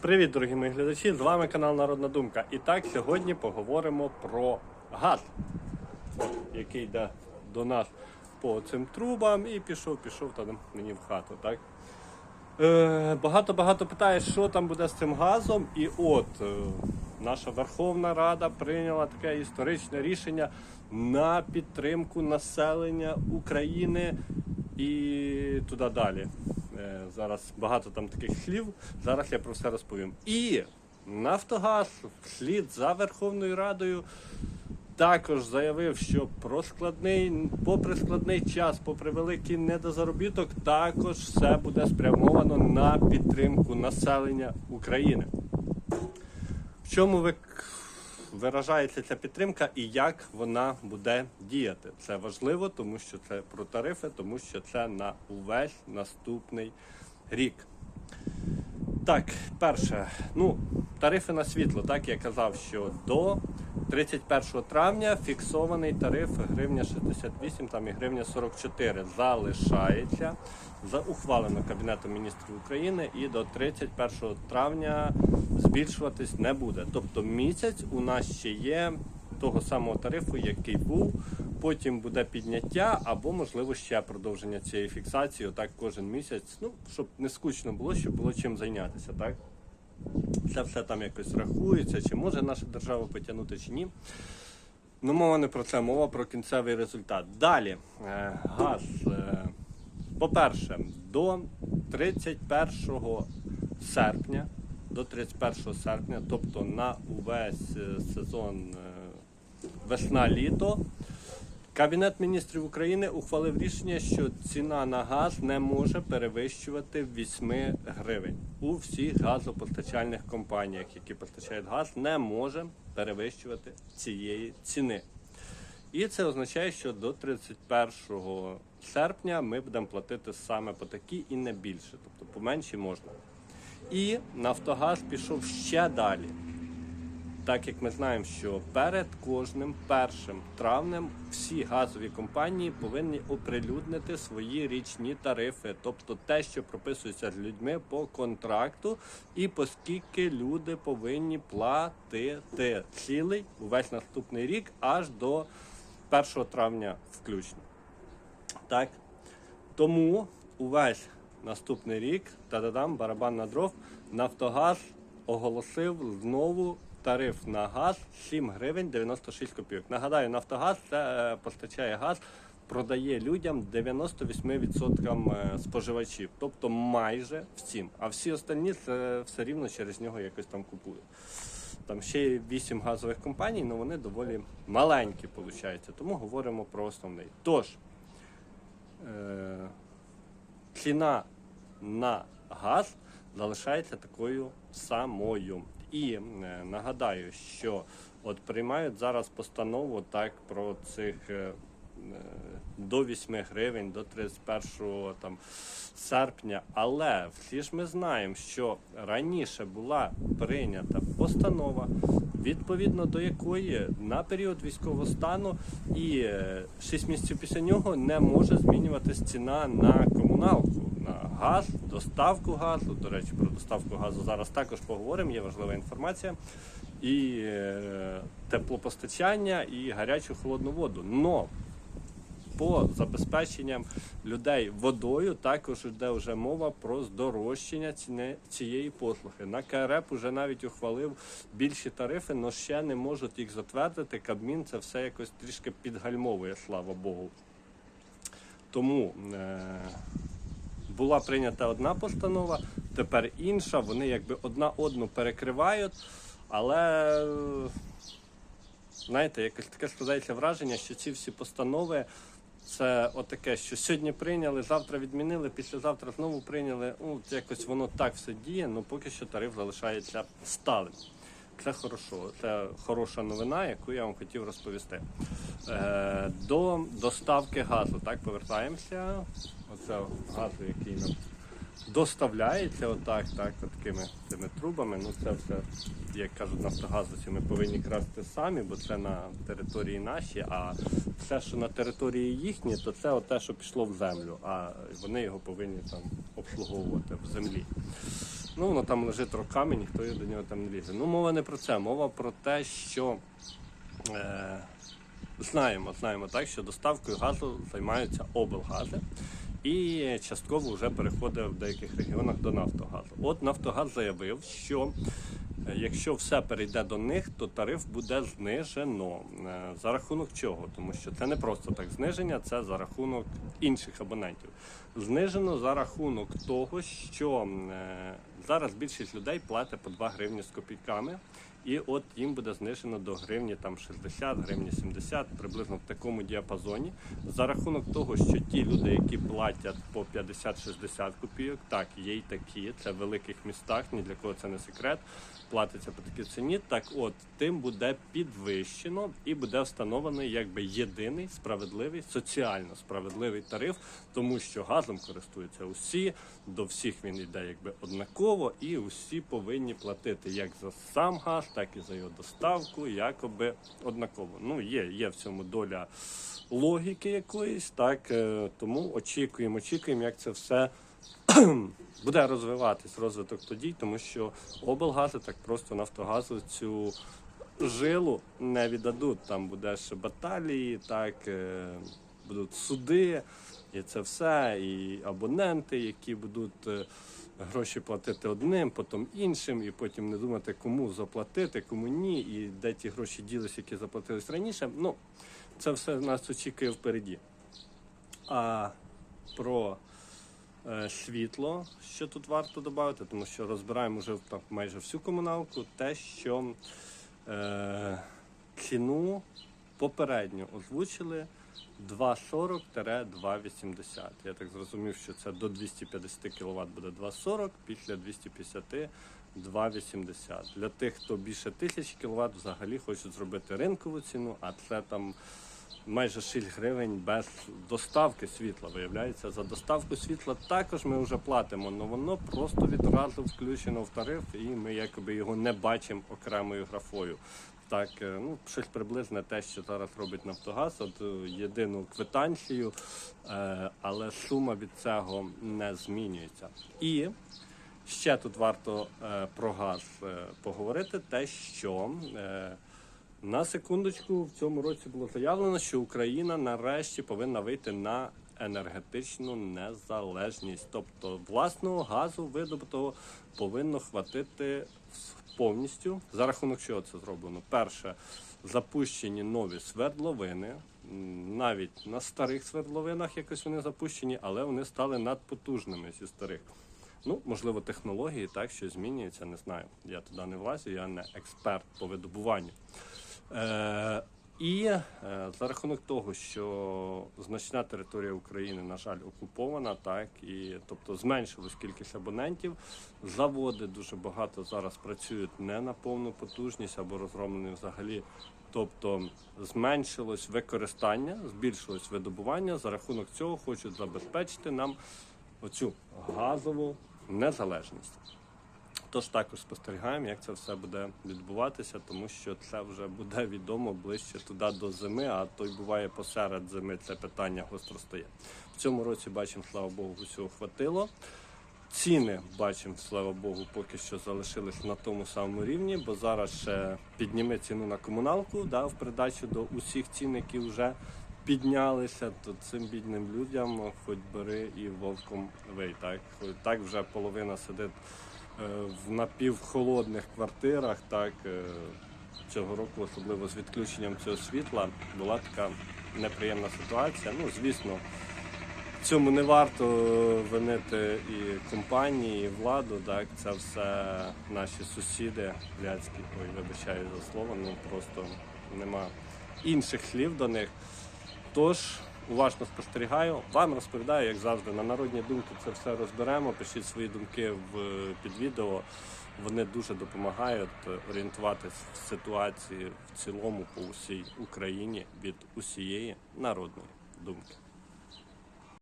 Привіт, дорогі мої глядачі! З вами канал Народна Думка. І так, сьогодні поговоримо про газ, який йде до нас по цим трубам і пішов, пішов там мені в хату. Е, Багато-багато питає, що там буде з цим газом. І от е, наша Верховна Рада прийняла таке історичне рішення на підтримку населення України і туди далі. Е, Зараз багато там таких слів. Зараз я про все розповім. І Нафтогаз вслід за Верховною Радою також заявив, що про складний, попри складний час, попри великий недозаробіток, також все буде спрямовано на підтримку населення України. В чому ви виражається ця підтримка і як вона буде діяти? Це важливо, тому що це про тарифи, тому що це на увесь наступний рік. Так, перше, ну, тарифи на світло, так я казав, що до 31 травня фіксований тариф гривня 68 там і гривня 44 залишається. За ухвалено Кабінетом міністрів України і до 31 травня збільшуватись не буде. Тобто місяць у нас ще є того самого тарифу, який був. Потім буде підняття або, можливо, ще продовження цієї фіксації. Отак кожен місяць. Ну, щоб не скучно було, щоб було чим зайнятися, так? Це все там якось рахується, чи може наша держава потягнути, чи ні. Ну, мова не про це, мова про кінцевий результат. Далі, е, газ. Е, по-перше, до 31 серпня, до 31 серпня, тобто на увесь е, сезон весна-літо, Кабінет міністрів України ухвалив рішення, що ціна на газ не може перевищувати 8 гривень. У всіх газопостачальних компаніях, які постачають газ, не може перевищувати цієї ціни. І це означає, що до 31 серпня ми будемо платити саме по такій і не більше, тобто по меншій можна. І Нафтогаз пішов ще далі. Так як ми знаємо, що перед кожним першим травнем всі газові компанії повинні оприлюднити свої річні тарифи, тобто те, що прописується з людьми по контракту, і поскільки люди повинні платити цілий увесь наступний рік аж до 1 травня включно. Так? Тому увесь наступний рік та-дадам, барабан на дров, Нафтогаз оголосив знову тариф на газ 7 гривень 96 копійок. Нагадаю, Нафтогаз це е, постачає газ, продає людям 98% е, споживачів, тобто майже всім. А всі остальні це все рівно через нього якось там купують. Там ще є 8 газових компаній, але вони доволі маленькі, виходить. Тому говоримо про основний. Тож, е, ціна на газ залишається такою самою. І е, нагадаю, що от приймають зараз постанову так про цих е, е, до 8 гривень, до 31 там, серпня. Але всі ж ми знаємо, що раніше була прийнята постанова, відповідно до якої на період військового стану і 6 місяців після нього не може змінюватись ціна на комуналку. Газ, доставку газу. До речі, про доставку газу зараз також поговоримо, є важлива інформація. І е, теплопостачання, і гарячу холодну воду. Но по забезпеченням людей водою також йде вже мова про здорожчання цієї послуги. На КРЕП вже навіть ухвалив більші тарифи, але ще не можуть їх затвердити. Кабмін це все якось трішки підгальмовує, слава Богу. Тому е, була прийнята одна постанова, тепер інша. Вони якби одна одну перекривають, але знаєте, якось таке складається враження, що ці всі постанови. Це отаке, що сьогодні прийняли, завтра відмінили, післязавтра знову прийняли. Ну, якось воно так все діє, але поки що тариф залишається сталим. Це хорошо, це хороша новина, яку я вам хотів розповісти. Е, до доставки газу, так, повертаємося. Оце газу, який нам доставляється, отак, так, такими цими трубами. Ну це все, як кажуть, нафтогазовці, ми повинні красти самі, бо це на території наші, а все, що на території їхні, то це те, що пішло в землю, а вони його повинні там обслуговувати в землі. Ну, воно там лежить роками, ніхто до нього там не лізе. Ну, мова не про це, мова про те, що е, знаємо, знаємо так, що доставкою газу займаються облгази. І частково вже переходить в деяких регіонах до Нафтогазу. От Нафтогаз заявив, що е, якщо все перейде до них, то тариф буде знижено. Е, За рахунок чого? Тому що це не просто так зниження, це за рахунок інших абонентів. Знижено за рахунок того, що е, зараз більшість людей платить по 2 гривні з копійками. І от їм буде знижено до гривні там 60, гривні 70, приблизно в такому діапазоні. За рахунок того, що ті люди, які платять по 50-60 копійок, так є й такі, це в великих містах, ні для кого це не секрет. Платиться по такій ціні. Так, от тим буде підвищено і буде встановлений якби єдиний справедливий, соціально справедливий тариф, тому що газом користуються усі, до всіх він йде якби однаково, і усі повинні платити як за сам газ, так і за його доставку, якоби однаково. Ну є, є в цьому доля логіки якоїсь, так е, тому очікуємо, очікуємо, як це все буде розвиватись, розвиток тоді, тому що облгази так просто Нафтогазу цю жилу не віддадуть. Там буде ще баталії, так е, будуть суди, і це все, і абоненти, які будуть. Гроші платити одним, потім іншим, і потім не думати, кому заплатити, кому ні, і де ті гроші ділись, які заплатились раніше. Ну, це все нас очікує впереді. А про е, світло, що тут варто додати, тому що розбираємо вже так, майже всю комуналку, те, що е, ціну попередньо озвучили 2,40-2,80. Я так зрозумів, що це до 250 кВт буде 2,40, після 250 2,80. Для тих, хто більше 1000 кВт, взагалі хочуть зробити ринкову ціну, а це там майже 6 гривень без доставки світла. Виявляється, за доставку світла також ми вже платимо, але воно просто відразу включено в тариф, і ми якоби його не бачимо окремою графою. Так, е, ну щось приблизне те, що зараз робить Нафтогаз, от е, єдину квитанцію, е, але сума від цього не змінюється. І ще тут варто про газ поговорити, те, що на секундочку в цьому році було заявлено, що Україна нарешті повинна вийти на енергетичну незалежність. Тобто власного газу видобутого повинно хватити повністю. За рахунок чого це зроблено? Перше, запущені нові свердловини. Навіть на старих свердловинах якось вони запущені, але вони стали надпотужними зі старих. Ну, можливо, технології так, що змінюється, не знаю. Я туди не влазю, я не експерт по видобуванню. Е, і е, за рахунок того, що значна територія України, на жаль, окупована, так і тобто зменшилась кількість абонентів. Заводи дуже багато зараз працюють не на повну потужність або розроблені взагалі. Тобто зменшилось використання, збільшилось видобування. За рахунок цього хочуть забезпечити нам оцю газову незалежність. Тож також спостерігаємо, як це все буде відбуватися, тому що це вже буде відомо ближче туди до зими, а то й буває посеред зими це питання гостро стає. В цьому році бачимо, слава Богу, усього хватило. Ціни бачимо, слава Богу, поки що залишились на тому самому рівні, бо зараз ще підніме ціну на комуналку да, в придачу до усіх цін, які вже піднялися, то цим бідним людям хоч бери і вовком вий. Так, так вже половина сидить в напівхолодних квартирах. Так е, цього року, особливо з відключенням цього світла, була така неприємна ситуація. Ну, звісно. Цьому не варто винити і компанії, і владу. Так, це все наші сусіди ляцькі. Ой, вибачаю за слово, ну просто нема інших слів до них. Тож уважно спостерігаю, вам розповідаю, як завжди, на народні думки це все розберемо. Пишіть свої думки в під відео. Вони дуже допомагають орієнтуватись в ситуації в цілому по усій Україні від усієї народної думки.